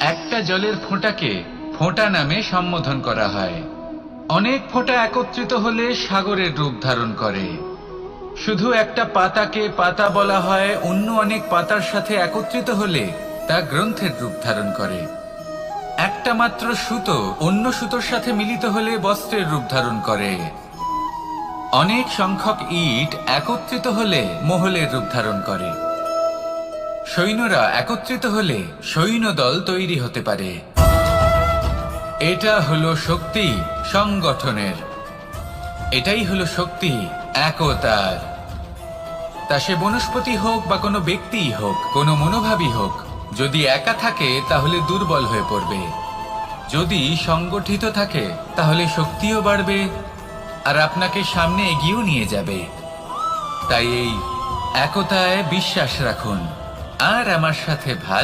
একটা জলের ফোঁটাকে ফোঁটা নামে সম্বোধন করা হয়। অনেক ফোঁটা একত্রিত হলে সাগরের রূপ ধারণ করে। শুধু একটা পাতাকে পাতা বলা হয়, অন্য অনেক পাতার সাথে একত্রিত হলে তা গ্রন্থের রূপ ধারণ করে। একটা মাত্র সুতো অন্য সুতোর সাথে মিলিত হলে বস্ত্রের রূপ ধারণ করে। অনেক সংখ্যক ইট একত্রিত হলে মহলের রূপ ধারণ করে। সৈন্যরা একত্রিত হলে সৈন্যদল তৈরি হতে পারে। এটা হলো শক্তি সংগঠনের। এটাই হলো শক্তি, একতার। তা সে বনস্পতি হোক বা কোনো ব্যক্তিই হোক, কোনো মনোভাবই হোক, যদি একা থাকে, তাহলে দুর্বল হয়ে পড়বে। যদি সংগঠিত থাকে, তাহলে শক্তিও বাড়বে আর আপনাকে সামনে এগিয়েও নিয়ে যাবে। তাই এই একতায় বিশ্বাস রাখুন। আর আমার সাথে ভালো